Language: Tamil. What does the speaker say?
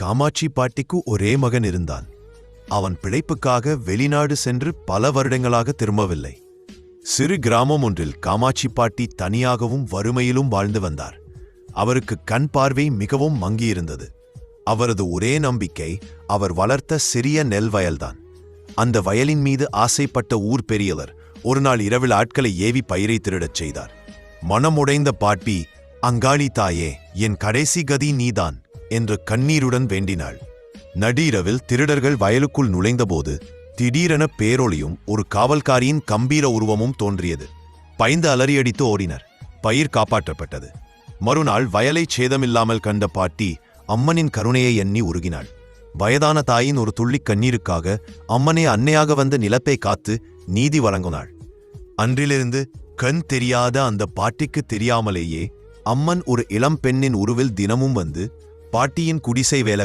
காமாட்சி பாட்டிக்கு ஒரே மகன் இருந்தான். அவன் பிழைப்புக்காக வெளிநாடு சென்று பல வருடங்களாக திரும்பவில்லை. சிறு கிராமம் ஒன்றில் காமாட்சி பாட்டி தனியாகவும் வறுமையிலும் வாழ்ந்து வந்தார். அவருக்கு கண் பார்வை மிகவும் மங்கியிருந்தது. அவரது ஒரே நம்பிக்கை அவர் வளர்த்த சிறிய நெல் வயல்தான். அந்த வயலின் மீது ஆசைப்பட்ட ஊர் பெரியவர் ஒரு நாள் இரவில் ஆட்களை ஏவி பயிரை திருடச் செய்தார். மனமுடைந்த பாட்டி அங்காளி தாயே என் கடைசி கதி நீதான். என்று கண்ணீருடன் வேண்டினாள். நடீரவில் திருடர்கள் வயலுக்குள் நுழைந்தபோது திடீரென பேரொளியும் ஒரு காவல்காரியின் கம்பீர உருவமும் தோன்றியது. பயந்து அலறியடித்து ஓடினர். பயிர் காப்பாற்றப்பட்டது. மறுநாள் வயலை சேதமில்லாமல் கண்ட பாட்டி அம்மனின் கருணையை எண்ணி உருகினாள். வயதான தாயின் ஒரு துள்ளிக் கண்ணீருக்காக அம்மனே அன்னையாக வந்த நிலப்பை காத்து நீதி வழங்கினாள். அன்றிலிருந்து கண் தெரியாத அந்த பாட்டிக்கு தெரியாமலேயே அம்மன் ஒரு இளம் பெண்ணின் உருவில் தினமும் வந்து பாட்டியின் குடிசை வேலை